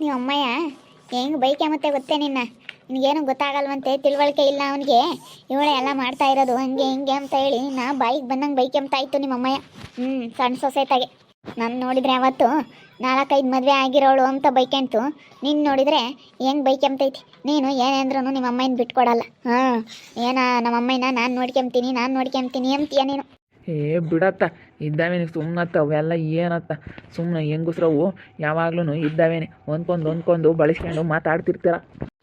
ನೀವು ಅಮ್ಮಯ್ಯ, ಹೆಂಗೆ ಬೈಕೆ ಮತ್ತೆ ಗೊತ್ತೇ ನಿನ್ನ? ನಿನಗೇನು ಗೊತ್ತಾಗಲ್ವಂತೆ, ತಿಳುವಳಿಕೆ ಇಲ್ಲ ಅವನಿಗೆ. ಇವಳೆ ಎಲ್ಲ ಮಾಡ್ತಾ ಇರೋದು, ಹಂಗೆ ಹಿಂಗೆ ಅಂತ ಹೇಳಿ ನಾ ಬಾಯಿಗೆ ಬಂದಂಗೆ ಬೈಕೆ ಅಂತ ಆಯಿತು ನಿಮ್ಮ ಅಮ್ಮಯ್ಯ. ಹ್ಞೂ ಸಣ್ಣ ಸೊಸೈತಾಗೆ. ನಾನು ನೋಡಿದರೆ ಅವತ್ತು ನಾಲ್ಕೈದು ಮದುವೆ ಆಗಿರೋಳು ಅಂತ ಬೈಕೆಂತು ನೀನು ನೋಡಿದರೆ ಹೆಂಗೆ ಐತಿ ನೀನು ಏನೇಂದ್ರೂ ನಿಮ್ಮ ಅಮ್ಮನ ಬಿಟ್ಕೊಡಲ್ಲ. ಹಾಂ, ಏನ ನಮ್ಮ ಅಮ್ಮನ ನಾನು ನೋಡ್ಕೊಂತೀನಿ ನಾನು ನೋಡ್ಕೊಂತೀನಿ ಅಂತೀಯ ನೀನು. ಏ, ಬಿಡತ್ತ. ಇದ್ದಾವೇನೆ ಸುಮ್ಮನತ್ತ ಅವೆಲ್ಲ ಏನತ್ತ. ಸುಮ್ಮನೆ ಹೆಂಗಸ್ರವು ಯಾವಾಗ್ಲೂ ಇದ್ದಾವೇನೆ. ಹೊಂದ್ಕೊಂಡು ಒಂದ್ಕೊಂದು ಬಳಸ್ಕೊಂಡು ಮಾತಾಡ್ತಿರ್ತೀರ.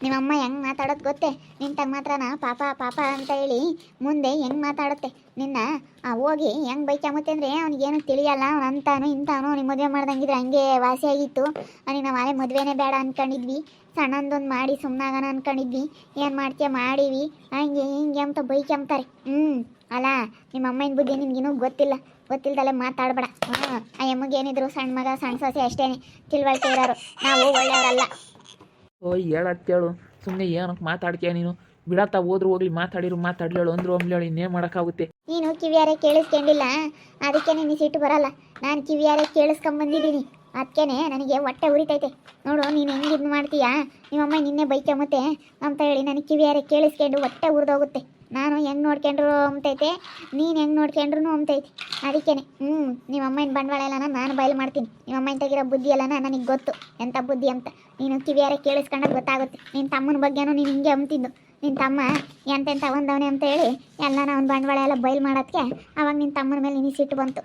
ನಿಮ್ಮಮ್ಮ ಹೆಂಗ್ ಮಾತಾಡೋದು ಗೊತ್ತೇ? ನಿಂತಾಗ ಮಾತ್ರನ ಪಾಪ ಪಾಪ ಅಂತ ಹೇಳಿ ಮುಂದೆ ಹೆಂಗ್ ಮಾತಾಡುತ್ತೆ? ನಿನ್ನ ಹೋಗಿ ಹೆಂಗ್ ಬೈಕಾಮುತ್ತೆ ಅಂದ್ರೆ ಅವ್ನಿಗೇನು ತಿಳಿಯಲ್ಲ. ಅವ್ನು ಅಂತಾನು, ಇಂತಾನು ನಿಮ್ಮ ಮದುವೆ ಮಾಡ್ದಂಗಿದ್ರೆ ಹಂಗೆ ವಾಸಿಯಾಗಿತ್ತು ಅವ್ನಿಗೆ ನಾವು ಆಲೆ ಮದುವೆನೇ ಬೇಡ ಅನ್ಕೊಂಡಿದ್ವಿ. ಸಣ್ಣಂದೊಂದು ಮಾಡಿ ಸುಮ್ಮನಾಗನ ಅನ್ಕೊಂಡಿದ್ವಿ. ಏನು ಮಾಡ್ತೀಯ ಮಾಡೀವಿ. ಹಂಗೆ ಹಿಂಗೆ ಅಂತ ಬೈಕಂತಾರೆ ಹ್ಞೂ ಅಲ್ಲ ನಿಮ್ಮ ಅಮ್ಮನ ಬಗ್ಗೆ ನಿನ್ಗಿನ್ನೂ ಗೊತ್ತಿಲ್ಲ. ಗೊತ್ತಿಲ್ದಲೆ ಮಾತಾಡಬೇಡ. ಆ ಎಮ್ಮಗೆ ಏನಿದ್ರು ಸಣ್ಣ ಮಗ ಸಣ್ಣ ಸೊಸೆ ಅಷ್ಟೇನೆ ತಿಳುವಳಿಕೆ ಇರೋರು. ನಾವು ಒಳ್ಳೆಯವರಲ್ಲ. ಓ ಹೇಳತ್ತೇಳು ಸುಮ್ಮನೆ ಏನಕ್ಕೆ ಮಾತಾಡ್ತೀಯ ನೀನು? ಬಿಡತ್ತ ಹೋದ್ರು ಹೋಗ್ಲಿ ಮಾತಾಡಿರು ಮಾತಾಡ್ಲೇಳು ಅಂದ್ರು ಅಂಬ್ಲೇಳು ಇನ್ನೇ ಮಾಡೋಕ್ಕಾಗುತ್ತೆ? ನೀನು ಕಿವಿಯಾರೆ ಕೇಳಿಸ್ಕೊಂಡಿಲ್ಲ? ಅದಕ್ಕೆ ನಿನ್ನ ಸಿಟ್ಟು ಬರಲ್ಲ. ನಾನು ಕಿವಿಯಾರೆ ಕೇಳಿಸ್ಕೊಂಬಂದಿದ್ದೀನಿ. ಅದಕ್ಕೇನೆ ನನಗೆ ಹೊಟ್ಟೆ ಉರಿತೈತೆ. ನೋಡು ನೀನು ಹೆಂಗೆ ಇದು ಮಾಡ್ತೀಯಾ? ನಿಮ್ಮಮ್ಮ ನಿನ್ನೆ ಬೈಕೆ ಮತ್ತೆ ಅಂತ ಹೇಳಿ ನನಗೆ ಕಿವಿಯಾರೆ ಕೇಳಿಸ್ಕೊಂಡು ಹೊಟ್ಟೆ ಉರಿದೋಗುತ್ತೆ. ನಾನು ಹೆಂಗೆ ನೋಡ್ಕೊಂಡ್ರು ಅಂತೈತೆ ನೀನು ಹೆಂಗೆ ನೋಡ್ಕೊಂಡ್ರು ಅಂತೈತೆ ಅದಕ್ಕೇನೆ ಹ್ಞೂ ನಿಮ್ಮ ಅಮ್ಮನ ಬಂಡವಾಳ ಎಲ್ಲನ ನಾನು ಬಯಲು ಮಾಡ್ತೀನಿ. ನಿಮ್ಮ ಅಮ್ಮನ ತೆಗಿರೋ ಬುದ್ಧಿ ಎಲ್ಲನ ನನಗೆ ಗೊತ್ತು. ಎಂಥ ಬುದ್ಧಿ ಅಂತ. ನೀನು ಕಿವಿಯಾರೆ ಕೇಳಿಸ್ಕೊಂಡಾಗ ಗೊತ್ತಾಗುತ್ತೆ. ನಿನ್ನ ತಮ್ಮನ ಬಗ್ಗೆನೂ ನೀನು ಹಿಂಗೆ ಅಂತಿದ್ದು ನಿನ್ನ ತಮ್ಮ ಎಂತೆಂಥ ಒಂದವನೇ ಅಂತ ಹೇಳಿ ಎಲ್ಲನ ಅವ್ನ ಬಂಡವಾಳ ಎಲ್ಲ ಬಯಲು ಮಾಡೋದಕ್ಕೆ ಅವಾಗ ನಿನ್ನ ತಮ್ಮನ ಮೇಲೆ ನಿನಗೆ ಸಿಟ್ಟು ಬಂತು.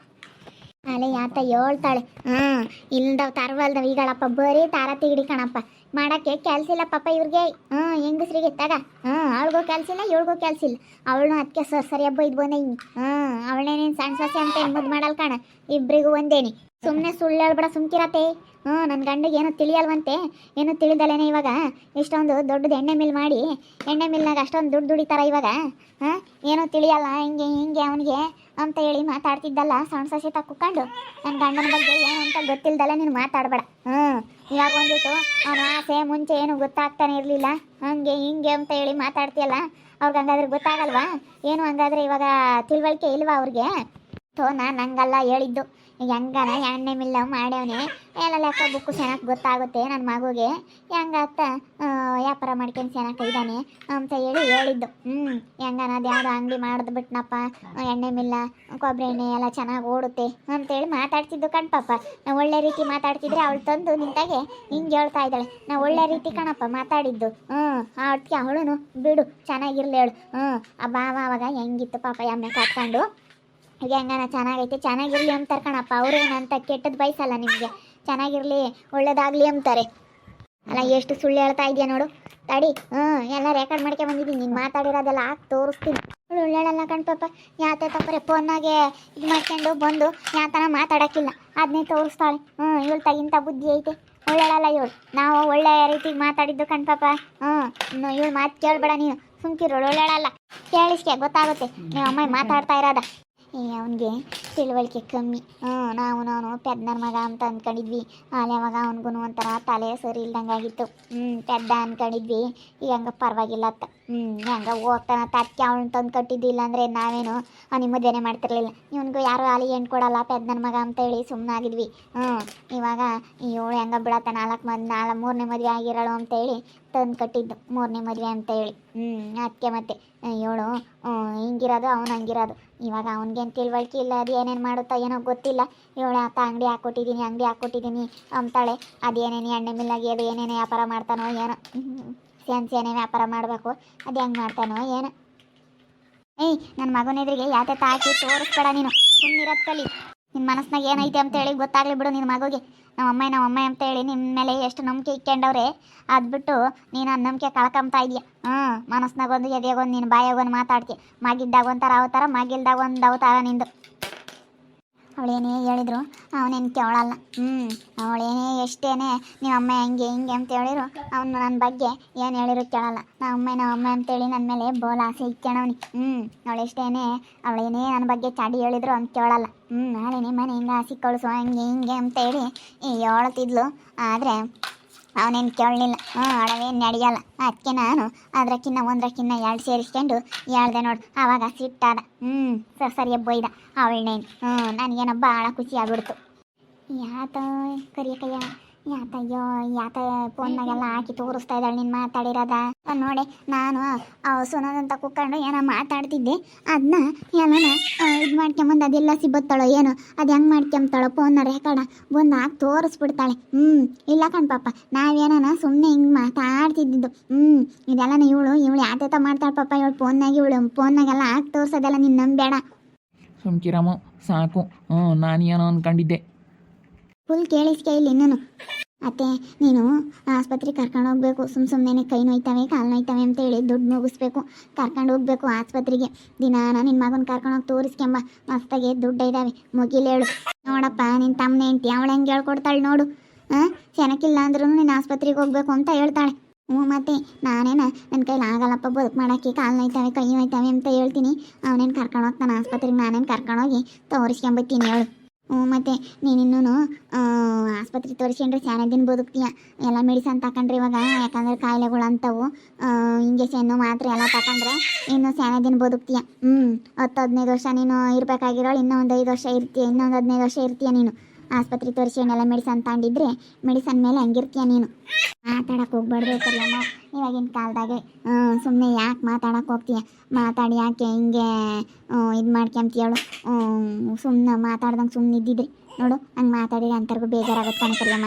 ಅಲೆ ಯಾತ ಹೇಳ್ತಾಳೆ. ಹಾಂ ಇಲ್ದವ್ ತರವಲ್ದವ್. ಈಗಳಪ್ಪ ಬರೀ ತಾರ ತಿಗಿಡಿ ಕಣಪ್ಪ. ಮಾಡಕ್ಕೆ ಕೆಲ್ಸ ಇಲ್ಲ ಪಾಪ ಇವ್ರಿಗೆ. ಹ್ಞೂ ಹೆಂಗಸ್ರಿಗೆ ತಗ ಹ್ಞೂ ಅವಳಿಗೂ ಕೆಲ್ಸ ಇಲ್ಲ, ಇವಳಿಗೂ ಕೆಲ್ಸ ಇಲ್ಲ. ಅವಳು ಅದಕ್ಕೆ ಸರ್ ಸರಿ ಹಬ್ಬ ಇದು ಬಂದೈನಿ. ಹ್ಞೂ ಅವಳೇನೇನು ಸಣ್ಣ ಸಸಿ ಅಂತ ಮುದ್ದು ಮಾಡಲ್ ಕಾಣ? ಇಬ್ರಿಗೂ ಒಂದೇನಿ. ಸುಮ್ಮನೆ ಸುಳ್ಳು ಹೇಳ್ಬೇಡ ಸುಮ್ಕಿರತ್ತೆ. ಹ್ಞೂ ನನ್ನ ಗಂಡಿಗೆ ಏನೋ ತಿಳಿಯಲ್ವಂತೆ. ಏನೋ ತಿಳಿದಲೇನೆ ಇವಾಗ. ಇಷ್ಟೊಂದು ದೊಡ್ಡದು ಎಣ್ಣೆ ಮಿಲ್ ಮಾಡಿ, ಎಣ್ಣೆ ಮಿಲ್ನಾಗ ಅಷ್ಟೊಂದು ದುಡ್ಡು ದುಡಿತಾರ ಇವಾಗ. ಹಾಂ ಏನೂ ತಿಳಿಯಲ್ಲ, ಹಿಂಗೆ ಹಿಂಗೆ ಅವನಿಗೆ ಅಂತ ಹೇಳಿ ಮಾತಾಡ್ತಿದ್ದಲ್ಲ ಸಣ್ಣ ಸಸಿ ತಕ್ಕೊಂಡು ನನ್ನ ಗಂಡನ ಬಗ್ಗೆ ಏನು ಅಂತ ಗೊತ್ತಿಲ್ದಲ್ಲ ನೀನು ಮಾತಾಡಬೇಡ. ಹ್ಞೂ, ಇವಾಗ ಬಂದಿತ್ತು ಅವನ ಆಸೆ ಮುಂಚೆ ಏನು ಗೊತ್ತಾಗ್ತಾನೆ ಇರಲಿಲ್ಲ. ಹಂಗೆ, ಹಿಂಗೆ ಅಂತ ಹೇಳಿ ಮಾತಾಡ್ತೀಯಲ್ಲ, ಅವ್ರಿಗೆ ಹಂಗಾದ್ರೆ ಗೊತ್ತಾಗಲ್ವಾ? ಏನು ಹಂಗಾದ್ರೆ ಇವಾಗ ತಿಳುವಳಿಕೆ ಇಲ್ವಾ ಅವ್ರಿಗೆ? ಥೋ ನಾನು ಹಂಗಲ್ಲ ಹೇಳಿದ್ದು. ಈಗ ಹೆಂಗನ ಎಣ್ಣೆ ಮಿಲ್ಲ ಮಾಡ್ಯವನೇ. ಎಲ್ಲ ಲೆಕ್ಕ ಬುಕ್ಕು ಚೆನ್ನಾಗಿ ಗೊತ್ತಾಗುತ್ತೆ ನನ್ನ ಮಗುಗೆ. ಹೆಂಗತ್ತ? ವ್ಯಾಪಾರ ಮಾಡ್ಕೊಂಡು ಚೆನ್ನಾಗಿ ಇದ್ದಾನೆ ಅಂತ ಹೇಳಿ ಹೇಳಿದ್ದು. ಹ್ಞೂ ಹೆಂಗನ ಅದು ಯಾವುದೋ ಅಂಗಡಿ ಮಾಡಿದ್ ಬಿಟ್ನಪ್ಪ. ಎಣ್ಣೆ ಮಿಲ್ಲ ಕೊಬ್ಬರಿ ಎಣ್ಣೆ ಎಲ್ಲ ಚೆನ್ನಾಗಿ ಓಡುತ್ತೆ ಅಂತೇಳಿ ಮಾತಾಡ್ತಿದ್ದು ಕಣ್ ಪಾಪ ನಾವು ಒಳ್ಳೆ ರೀತಿ ಮಾತಾಡ್ತಿದ್ರೆ ಅವಳು ತಂದು ನಿಂತಾಗೆ ಹಿಂಗೆ ಹೇಳ್ತಾ ಇದ್ದಾಳೆ. ನಾವು ಒಳ್ಳೆ ರೀತಿ ಕಣಪ್ಪ ಮಾತಾಡಿದ್ದು. ಹ್ಞೂ ಅದಕ್ಕೆ ಅವಳು ಬಿಡು, ಚೆನ್ನಾಗಿರ್ಲಿ ಹೇಳು. ಹ್ಞೂ ಆ ಬಾವ ಅವಾಗ ಹೆಂಗಿತ್ತು ಪಾಪ ಎಮ್ಮೆ ಕಟ್ಕೊಂಡು ಈಗ ಹೆಂಗನ ಚೆನ್ನಾಗೈತೆ. ಚೆನ್ನಾಗಿರ್ಲಿ ಅಂತಾರೆ ಕಣಪ್ಪ. ಅವ್ರೇನಂತ ಕೆಟ್ಟದ್ದು ಬಯಸಲ್ಲ ನಿಮಗೆ. ಚೆನ್ನಾಗಿರ್ಲಿ, ಒಳ್ಳೇದಾಗಲಿ ಅಂತಾರೆ. ಅಲ್ಲ, ಎಷ್ಟು ಸುಳ್ಳು ಹೇಳ್ತಾ ಇದೆಯಾ ನೋಡು. ತಡಿ. ಹ್ಞೂ ಎಲ್ಲ ರೆಕಾರ್ಡ್ ಮಾಡ್ಕೊಂಡ್ ಬಂದಿದ್ದೀನಿ. ನೀನು ಮಾತಾಡಿರೋದೆಲ್ಲ ಹಾಕಿ ತೋರಿಸ್ತೀನಿ. ಅವಳು ಒಳ್ಳೆಯಲ್ಲ ಕಣ್ಪಾಪ ಯಾತೆ ತಪ್ಪರೆ ಫೋನ್ನಾಗೆ ಇದು ಮಾಡ್ಕೊಂಡು ಬಂದು ಯಾತನ ಮಾತಾಡೋಕ್ಕಿಲ್ಲ. ಅದನ್ನೇ ತೋರಿಸ್ತಾಳೆ. ಹ್ಞೂ ಇವಳು ತಗಿಂತ ಬುದ್ಧಿ ಐತೆ. ಒಳ್ಳೆಯಲ್ಲ ಇವಳು. ನಾವು ಒಳ್ಳೆ ರೀತಿಗೆ ಮಾತಾಡಿದ್ದು ಕಣ್ಪಾಪ ಹ್ಞೂ ಇವಳು ಮಾತು ಕೇಳಬೇಡ ನೀನು ಸುಮ್ಕಿರೋಳು ಒಳ್ಳೆಯಲ್ಲ ಕೇಳಿಸ್ಕೆ, ಗೊತ್ತಾಗುತ್ತೆ. ನೀವು ಅಮ್ಮ ಮಾತಾಡ್ತಾ ಇರೋದ. ಅವನಿಗೆ ತಿಳುವಳಿಕೆ ಕಮ್ಮಿ. ಹ್ಞೂ, ನಾವು, ನಾನು, ಪೆದ್ದನ ಮಗ ಅಂತ ಅಂದ್ಕೊಂಡಿದ್ವಿ ಆಲೆ ಮಗ ಅವನಿಗೂ ಒಂಥರ ತಲೆ ಸರಿ ಇಲ್ದಂಗೆ ಆಗಿತ್ತು ಹ್ಞೂ, ಪೆದ್ದ ಅಂದ್ಕೊಂಡಿದ್ವಿ ಈಗ ಹಂಗೆ ಪರವಾಗಿಲ್ಲ ಅತ್ತ ಹ್ಞೂ ಹಂಗೆ ಹೋಗ್ತಾನ ತಕ್ಕೆ ಅವ್ನು ತಂದು ಕಟ್ಟಿದ್ದಿಲ್ಲ ಅಂದರೆ ನಾವೇನು ಅವ್ನಿಗೆ ಮದುವೆನೇ ಮಾಡ್ತಿರ್ಲಿಲ್ಲ. ಇವನಿಗೂ ಯಾರು ಅಲ್ಲಿ ಹೆಣ್ಣು ಕೊಡಲ್ಲ, ಪೆದ್ದನ ಮಗ ಅಂತ ಹೇಳಿ ಸುಮ್ಮನಾಗಿದ್ವಿ ಹ್ಞೂ ಇವಾಗ ಇವಳು ಹೆಂಗೆ ಬಿಡತ್ತ ನಾಲ್ಕು ಮದ್, ನಾಲ್ಕು ಮೂರನೇ ಮದುವೆ ಆಗಿರೋಳು ಅಂತೇಳಿ ತಂದು ಕಟ್ಟಿದ್ದು, ಮೂರನೇ ಮದುವೆ ಅಂತ ಹೇಳಿ. ಹ್ಞೂ ಅದಕ್ಕೆ ಮತ್ತೆ ಇವಳು ಹಿಂಗಿರೋದು, ಅವನು ಹಂಗಿರೋದು. ಇವಾಗ ಅವ್ನಿಗೇನು ತಿಳುವಳಿಕೆ ಇಲ್ಲ, ಅದು ಏನೇನು ಮಾಡುತ್ತಾ ಏನೋ ಗೊತ್ತಿಲ್ಲ. ಇವಳು ಆತ ಅಂಗಡಿ ಹಾಕ್ಕೊಟ್ಟಿದ್ದೀನಿ ಅಂಗಡಿ ಹಾಕ್ಕೊಟ್ಟಿದ್ದೀನಿ ಅಂತಾಳೆ. ಅದು ಏನೇನು ಎಣ್ಣೆ ಮಿಲ್ಲಾಗಿ, ಅದು ಏನೇನು ವ್ಯಾಪಾರ ಮಾಡ್ತಾನೋ ಏನೋ. ಸೇನ್ ಏನೇ ವ್ಯಾಪಾರ ಮಾಡಬೇಕು, ಅದು ಹೆಂಗೆ ಮಾಡ್ತಾನೋ ಏನು? ಏಯ್ ನನ್ನ ಮಗನ ಎದುರಿಗೆ ಯಾತೆ ಹಾಕಿ ತೋರಿಸ್ಬೇಡ ನೀನು ಸುಮ್ಮನಿರತ್ತಲ್ಲಿ ನಿನ್ನ ಮನಸ್ನಾಗ ಏನೈತೆ ಅಂತ ಹೇಳಿ ಗೊತ್ತಾಗ್ಲಿ ಬಿಡು ನಿನ್ನ ಮಗುಗೆ. ನಮ್ಮ ಅಮ್ಮ ನಮ್ಮ ಅಮ್ಮ ಅಂತ ಹೇಳಿ ನಿಮ್ಮ ಮೇಲೆ ಎಷ್ಟು ನಂಬಿಕೆ ಇಕ್ಕೊಂಡವ್ರೆ ಅದ್ಬಿಟ್ಟು ನೀನು ಆ ನಂಬಿಕೆ ಕಳ್ಕೊಂತಾ ಇದೆಯಾ? ಮನಸ್ನಾಗ ಒಂದು ಎದೆಗೊಂದು ನೀನು ಬಾಯಾಗೊಂದು ಮಾತಾಡ್ತಿ. ಮಗಿದ್ದಾಗ ಒಂಥರ ಅವತಾರ, ಮಾಗಿಲ್ದಾಗ ಒಂದು ಅವತಾರ ನಿಂದು. ಅವಳೇನೇ ಹೇಳಿದ್ರು ಅವನೇನು ಕೇಳಲ್ಲ ಹ್ಞೂ ಅವಳೇನೇ ಎಷ್ಟೇನೆ ನಿಮ್ಮ ಅಮ್ಮ ಹೆಂಗೆ ಹಿಂಗೆ ಅಂತ ಹೇಳಿರು ಅವನು ನನ್ನ ಬಗ್ಗೆ ಏನು ಹೇಳಿರು ಕೇಳಲ್ಲ. ನಮ್ಮ ಅಮ್ಮ ಅಮ್ಮ ಅಂತೇಳಿ ನನ್ನ ಮೇಲೆ ಬೋಲ್ ಆಸೆ ಇಕ್ಕಣವನಿ ಹ್ಞೂ ಅವಳೆಷ್ಟೇನೆ ಅವಳೇನೇ ನನ್ನ ಬಗ್ಗೆ ಚಾಡಿ ಹೇಳಿದ್ರು ಅಂತ ಕೇಳಲ್ಲ. ಹ್ಞೂ ನಾಳೆ ನಿಮ್ಮನೆ ಹಿಂಗೆ ಆಸೆ ಕಳಿಸೋ, ಹಂಗೆ ಹಿಂಗೆ ಅಂತೇಳಿ ಹೇಳ್ತಿದ್ಲು. ಆದರೆ ಅವನೇನು ಕೇಳಲಿಲ್ಲ. ಹ್ಞೂ ಅವಳವೇನು ನಡೆಯಲ್ಲ ಅದಕ್ಕೆ ನಾನು ಅದ್ರಕ್ಕಿನ್ನ ಒಂದ್ರಕ್ಕಿನ್ನ ಎರಡು ಸೇರಿಸ್ಕೊಂಡು ಹೇಳ್ದೆ ನೋಡು. ಆವಾಗ ಸಿಟ್ಟಾದ. ಹ್ಞೂ ಸರ್ ಸರಿ ಬೊಯ್ದ ಅವಳನೇನು. ಹ್ಞೂ ನನಗೇನೋ ಭಾಳ ಖುಷಿ ಆಗ್ಬಿಡ್ತು. ಯಾತ ಕರಿಯಕಯ್ಯ. ಯಾತಯ್ಯೋ ಯಾತ ಫೋನ್ನಾಗೆಲ್ಲ ಹಾಕಿ ತೋರಿಸ್ತಾ ಇದ್ದಾಳೆ ನೀನು ಮಾತಾಡಿರೋದ? ನೋಡಿ, ನಾನು ಸುನದಂತ ಕುತ್ಕೊಂಡು ಏನೋ ಮಾತಾಡ್ತಿದ್ದೆ. ಅದನ್ನ ಏನೋ ಇದು ಮಾಡ್ಕೊಂಬಂದು ಅದೆಲ್ಲ ಸಿಬ್ಬತ್ತಾಳೋ ಏನು, ಅದು ಹೆಂಗೆ ಮಾಡ್ಕೊಂತಾಳೋ ಫೋನ್ನ ರೆಕಾರ್ಡ ಬಂದು ಹಾಕಿ ತೋರಿಸ್ಬಿಡ್ತಾಳೆ. ಹ್ಞೂ ಇಲ್ಲ ಕಣ್ ಪಾಪ ನಾವೇನ ಸುಮ್ಮನೆ ಹಿಂಗೆ ಮಾತಾಡ್ತಿದ್ದಿದ್ದು. ಹ್ಞೂ ಇದೆಲ್ಲನ ಇವಳು ಇವಳು ಯಾತೇತ ಮಾಡ್ತಾಳೆ ಪಾಪ ಇವಳು ಫೋನ್ನಾಗೆ, ಇವಳು ಫೋನ್ನಾಗೆಲ್ಲ ಹಾಕಿ ತೋರಿಸೋದೆಲ್ಲ ನೀನು ನಂಬೇಡ ಸುಮ್ಕಿರಮ್ಮ, ಸಾಕು. ಹ್ಞೂ ನಾನು ಏನೋ ಅಂದ್ಕೊಂಡಿದ್ದೆ ಫುಲ್ ಕೇಳಿಸ್ಕೆ ಇಲ್ಲಿ ಇನ್ನೂ ಅತ್ತೆ, ನೀನು ಆಸ್ಪತ್ರೆಗೆ ಕರ್ಕೊಂಡು ಹೋಗ್ಬೇಕು. ಸುಮ್ ಸುಮ್ಮನೆ ಕೈ ನೋಯ್ತವೆ, ಕಾಲು ನೋಯ್ತವೆ ಅಂತ ಹೇಳಿ ದುಡ್ಡು ಮುಗಿಸ್ಬೇಕು. ಕರ್ಕೊಂಡು ಹೋಗ್ಬೇಕು ಆಸ್ಪತ್ರೆಗೆ. ದಿನಾನ ನಿನ್ನ ಮಗನ ಕರ್ಕೊಂಡು ಹೋಗಿ ತೋರಿಸ್ಕೊಂಬ. ಮಸ್ತಾಗೆ ದುಡ್ಡು ಇದ್ದಾವೆ ಮುಗಿಲ್ ಹೇಳು. ನೋಡಪ್ಪ ನಿನ್ನ ತಮ್ಮನೆ ಹೆಂಡ್ತಿ, ಅವಳು ಹೆಂಗೆ ಹೇಳ್ಕೊಡ್ತಾಳೆ ನೋಡು. ಹಾಂ ಚೆನ್ನಾಗಿಲ್ಲ ಅಂದ್ರೂ ನೀನು ಆಸ್ಪತ್ರೆಗೆ ಹೋಗ್ಬೇಕು ಅಂತ ಹೇಳ್ತಾಳೆ. ಹ್ಞೂ ಮತ್ತೆ, ನಾನೇನ ನನ್ನ ಕೈಲಿ ಆಗಲ್ಲಪ್ಪ ಬದುಕು ಮಾಡೋಕ್ಕೆ. ಕಾಲು ನೋಯ್ತವೆ, ಕೈ ನೋಯ್ತವೆ ಅಂತ ಹೇಳ್ತೀನಿ. ಅವನೇನು ಕರ್ಕೊಂಡು ಹೋಗ್ತಾನೆ ಆಸ್ಪತ್ರೆಗೆ, ನಾನೇನು ಕರ್ಕೊಂಡೋಗಿ ತೋರಿಸ್ಕೊಂಬತ್ತೀನಿ ಹೇಳು. ಮತ್ತೆ ನೀನಿನ್ನೂ ಆಸ್ಪತ್ರೆ ತೋರಿಸ್ಕೊಂಡ್ರೆ ಸ್ಯಾನೆ ದಿನ ಬದುಕ್ತೀಯ ಎಲ್ಲ ಮೆಡಿಸನ್ ತಗೊಂಡ್ರೆ ಇವಾಗ, ಯಾಕಂದ್ರೆ ಕಾಯಿಲೆಗಳು ಅಂತವು ಇಂಜೆಕ್ಷನ್ನು ಮಾತ್ರೆ ಎಲ್ಲ ತಗೊಂಡ್ರೆ ಇನ್ನು ಸ್ಯಾನೆ ದಿನ ಬದುಕ್ತೀಯ ಹ್ಞೂ, ಹತ್ತು ಹದಿನೈದು ವರ್ಷ ನೀನು ಇರಬೇಕಾಗಿರೋಳು, ಇನ್ನೂ ಒಂದು ಐದು ವರ್ಷ ಇರ್ತೀಯ, ಇನ್ನೊಂದು ಹದಿನೈದು ವರ್ಷ ಇರ್ತೀಯ ನೀನು. ಆಸ್ಪತ್ರೆ ತೋರಿಸ್ಕೊಂಡೆಲ್ಲ ಮೆಡಿಸನ್ ತಗೊಂಡಿದ್ರೆ, ಮೆಡಿಸನ್ ಮೇಲೆ ಹಂಗಿರ್ತೀಯ ನೀನು. ಮಾತಾಡಕ್ಕೆ ಹೋಗ್ಬಾರ್ದು ಕಲ್ಯಾಣ ಇವಾಗಿನ ಕಾಲದಾಗೆ ಸುಮ್ಮನೆ ಯಾಕೆ ಮಾತಾಡಕ್ಕೆ ಹೋಗ್ತೀಯ? ಮಾತಾಡಿ ಯಾಕೆ ಹಿಂಗೆ ಇದು ಮಾಡ್ಕೊಂತೀಯಳು ಸುಮ್ಮನೆ ಮಾತಾಡ್ದಂಗೆ ಸುಮ್ಮನೆ ಇದ್ದಿದ್ರೆ ನೋಡು, ಹಂಗೆ ಮಾತಾಡಿ ಅಂತರ್ಗೂ ಬೇಜಾರಾಗುತ್ತೆ ಕಣಕರಿಯಮ್ಮ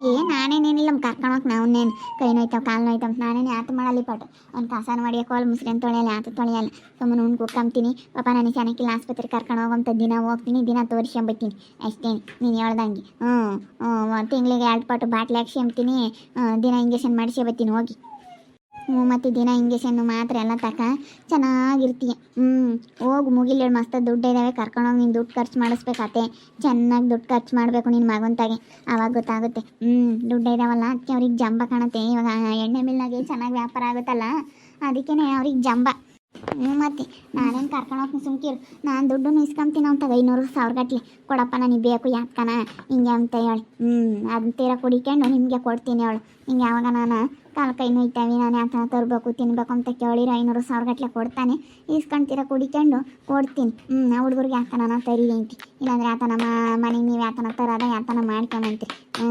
ಏ ನಾನೇನೇನಿಲ್ಲ ಕರ್ಕೊಳಕ್ ನಾವನ್ನೇನು ಕೈ ನೋಯ್ತಾವ, ಕಾಲು ನೋಯ್ತಾವ. ನಾನೇನು ಆತ ಮಾಡಲಿ ಪಾಟು ಒಂದು ಕಸಾನ ಮಾಡಿಯಕ್ಕೆ ಅಲ್ಲಿ ಮುಸ್ರೆನ್ ತೊಳೆಯಲ್ಲ, ಆತ ತೊಳೆಯಲ್ಲ. ಸುಮ್ಮನೆ ಉಂಡು ಕುಕ್ಕಂತೀನಿ ಪಾಪ ನನಗೆ ಚೆನ್ನಾಗಿಲ್ಲ ಆಸ್ಪತ್ರೆಗೆ ಕರ್ಕೊಂಡು ದಿನ ಹೋಗ್ತೀನಿ, ದಿನ ತೋರಿಸ್ಕೊಂಬತ್ತೀನಿ ಅಷ್ಟೇ, ನೀನು ಹೇಳ್ದಂಗೆ. ಹ್ಞೂ ಹ್ಞೂ ತಿಂಗಳಿಗೆ ಎರಡು ಪಾಟು ಬಾಟ್ಲಿ ಹಾಕ್ಸ್ಕೊಂತೀನಿ ದಿನ ಇಂಜೆಕ್ಷನ್ ಬತ್ತಿನಿ ಹೋಗಿ. ಮತ್ತು ದಿನ ಇಂಜೆಕ್ಷನ್ನು ಮಾತ್ರ ಎಲ್ಲ ತಕ ಚೆನ್ನಾಗಿರ್ತೀಯ. ಹ್ಞೂ, ಹೋಗು ಮುಗಿಲೇಳು ಮಸ್ತ್ ದುಡ್ಡು ಇದ್ದಾವೆ ಕರ್ಕೊಂಡೋಗಿ ನೀನು ದುಡ್ಡು ಖರ್ಚು ಮಾಡಿಸ್ಬೇಕತ್ತೆ ಚೆನ್ನಾಗಿ ದುಡ್ಡು ಖರ್ಚು ಮಾಡಬೇಕು ನಿನ್ನ ಮಗಂತಾಗೆ ಆವಾಗ ಗೊತ್ತಾಗುತ್ತೆ. ಹ್ಞೂ, ದುಡ್ಡು ಇದಾವಲ್ಲ ಅದಕ್ಕೆ ಅವ್ರಿಗೆ ಜಂಬ ಕಾಣುತ್ತೆ. ಇವಾಗ ಎಣ್ಣೆ ಮಿಲ್ನಾಗೆ ಚೆನ್ನಾಗಿ ವ್ಯಾಪಾರ ಆಗುತ್ತಲ್ಲ ಅದಕ್ಕೇ ಅವ್ರಿಗೆ ಜಂಬ. ಹ್ಞೂ, ಮತ್ತೆ ನಾನೇನು ಕರ್ಕೊಂಡು ಹೋಗ್ತೀನಿ ಸುಮ್ಕಿರು. ನಾನು ದುಡ್ಡು ಇಸ್ಕೊಂತೀನಿ ಅಂತ ಐನೂರು ಸಾವಿರ ಗಟ್ಲೆ. ಕೊಡಪ್ಪ ನನಗೆ ಬೇಕು ಯಾಕನ ಹಿಂಗೆ ಅಂತ ಹೇಳಿ. ಹ್ಞೂ ಅದನ್ನ ತೀರ ಕುಡಿಕೊಂಡು ನಿಮಗೆ ಕೊಡ್ತೀನಿ ಅವಳು. ಹಿಂಗೆ ಯಾವಾಗ ನಾನು ಕಾಲು ಕೈ ನೋಯ್ತಾವೆ ನಾನು ಯಾತನ ತರಬೇಕು, ತಿನ್ಬೇಕು ಅಂತ ಕೇಳಿರ ಐನೂರು ಸಾವಿರ ಗಟ್ಟಲೆ ಕೊಡ್ತಾನೆ. ಈಸ್ಕೊಂತೀರ ಕುಡಿಕೊಂಡು ಕೊಡ್ತೀನಿ. ಹ್ಞೂ ಆ ಹುಡುಗರಿಗೆ ಯಾತನ ತರೀರಿ ಅಂತ ಇಲ್ಲಾಂದ್ರೆ ಆತನ ಮನೆಗೆ ನೀವು ಯಾತನ ತರೋದ ಯಾತನ ಮಾಡ್ಕೊಂಬಂತೀರಿ. ಹ್ಞೂ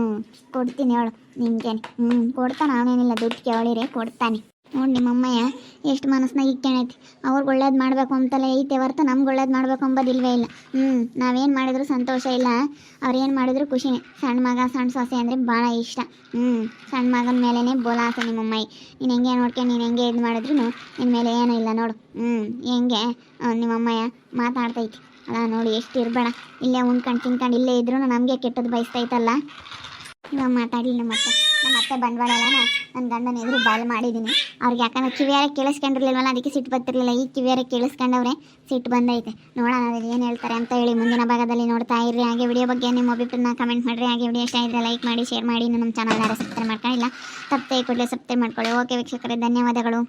ಕೊಡ್ತೀನಿ ಹೇಳು ನಿಮ್ಗೇನೆ. ಹ್ಞೂ ಕೊಡ್ತಾನೆ ಅವನೇನಿಲ್ಲ ದುಡ್ಡು ಕೇಳಿರಿ, ಕೊಡ್ತಾನೆ. ನೋಡಿ ನಿಮ್ಮಮ್ಮಯ್ಯ ಎಷ್ಟು ಮನಸ್ಸಿನಾಗ ಇಟ್ಕೊಂಡೈತಿ ಅವ್ರಿಗೆ ಒಳ್ಳೇದು ಮಾಡಬೇಕು ಅಂತಲೇ ಐತೆ ಹೊರ್ತು ನಮ್ಗೆ ಒಳ್ಳೇದು ಮಾಡಬೇಕು ಅಂಬೋದಿಲ್ವೇ ಇಲ್ಲ. ಹ್ಞೂ, ನಾವೇನು ಮಾಡಿದ್ರು ಸಂತೋಷ ಇಲ್ಲ. ಅವ್ರೇನು ಮಾಡಿದ್ರು ಖುಷಿನೇ. ಸಣ್ಣ ಮಗ ಸಣ್ಣ ಸೊಸೆ ಅಂದರೆ ಭಾಳ ಇಷ್ಟ. ಹ್ಞೂ ಸಣ್ಣ ಮಗನ ಮೇಲೇ ಬೋಲಾಸೆ ಅಮ್ಮಾಯಿ ನೀನು ಹೆಂಗೆ ನೋಡ್ಕೊಂಡು ನೀನು ಹೆಂಗೆ ಇದು ಮಾಡಿದ್ರು ನಿನ್ನ ಮೇಲೆ ಏನೂ ಇಲ್ಲ ನೋಡು. ಹ್ಞೂ, ಹೆಂಗೆ? ನಿಮ್ಮ ಅಮ್ಮಯ್ಯ ಮಾತಾಡ್ತೈತಿ. ಅಲ್ಲ, ನೋಡಿ, ಎಷ್ಟು ಇರಬೇಡ. ಇಲ್ಲೇ ಉಣ್ಕೊಂಡು, ತಿನ್ಕೊಂಡು ಇಲ್ಲೇ ಇದ್ರೂ ನಮಗೆ ಕೆಟ್ಟದ್ದು ಬಯಸ್ತೈತಲ್ಲ ಇವಾಗ ನಮ್ಮ ಅತ್ತೆ. ನಮ್ಮ ಅತ್ತೆ ಬಂಡವಾಳ ಎಲ್ಲ ನನ್ನ ಗಂಡನ ಎದುರು ಬಾಲ್ ಮಾಡಿದ್ದೀನಿ ಅವ್ರಿಗೆ ಯಾಕಂದ್ರೆ ಕಿವಿಯಾರ ಕೇಳಿಸ್ಕೊಂಡಿರ್ಲಿಲ್ವಲ್ಲ, ಅದಕ್ಕೆ ಸಿಟ್ಟು ಬರ್ತಿರ್ಲಿಲ್ಲ. ಈ ಕಿವಿಯಾರ ಕೇಳಿಸ್ಕೊಂಡವ್ರೆ ಸಿಟ್ಟು ಬಂದೈತೆ. ನೋಡೋಣ ಅದ್ರಲ್ಲಿ ಏನು ಹೇಳ್ತಾರೆ ಅಂತ ಹೇಳಿ ಮುಂದಿನ ಭಾಗದಲ್ಲಿ ನೋಡ್ತಾ ಇರ್ರಿ. ಹಾಗೆ ವಿಡಿಯೋ ಬಗ್ಗೆ ನಿಮ್ಮ ಅಭಿಪ್ರಾಯನ ಕಮೆಂಟ್ ಮಾಡಿರಿ. ಹಾಗೆ ವಿಡಿಯೋ ಇಷ್ಟ ಇದ್ದರೆ ಲೈಕ್ ಮಾಡಿ ಶೇರ್ ಮಾಡಿ. ನಮ್ಮ ಚಾನಲ್ ಯಾರು ಸಬ್ಸ್ಕ್ರೈಬ್ ಮಾಡ್ಕೊಂಡಿಲ್ಲ ತಪ್ಪೇ ಕೂಡಲೇ ಸಬ್ಸ್ಕ್ರೈಬ್ ಮಾಡ್ಕೊಳ್ಳಿ. ಓಕೆ ವೀಕ್ಷಕರೇ, ಧನ್ಯವಾದಗಳು.